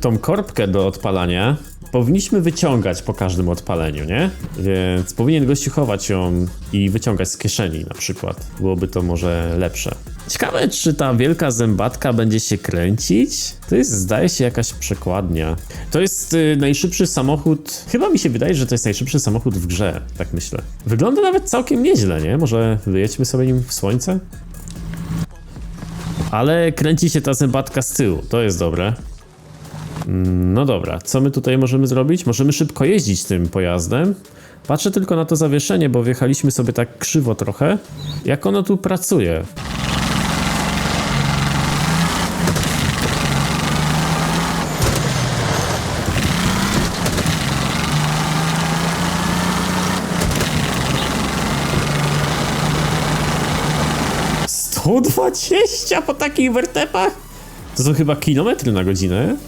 tą korbkę do odpalania powinniśmy wyciągać po każdym odpaleniu, nie? Więc powinien gościu chować ją i wyciągać z kieszeni na przykład. Byłoby to może lepsze. Ciekawe, czy ta wielka zębatka będzie się kręcić? To jest, zdaje się, jakaś przekładnia. To jest y, najszybszy samochód. Chyba mi się wydaje, że to jest najszybszy samochód w grze, tak myślę. Wygląda nawet całkiem nieźle, nie? Może wyjedźmy sobie nim w słońce? Ale kręci się ta zębatka z tyłu, to jest dobre. No dobra, co my tutaj możemy zrobić? Możemy szybko jeździć tym pojazdem. Patrzę tylko na to zawieszenie, bo wjechaliśmy sobie tak krzywo trochę. Jak ono tu pracuje? Dwadzieścia po takich wertepach? To są chyba kilometry na godzinę.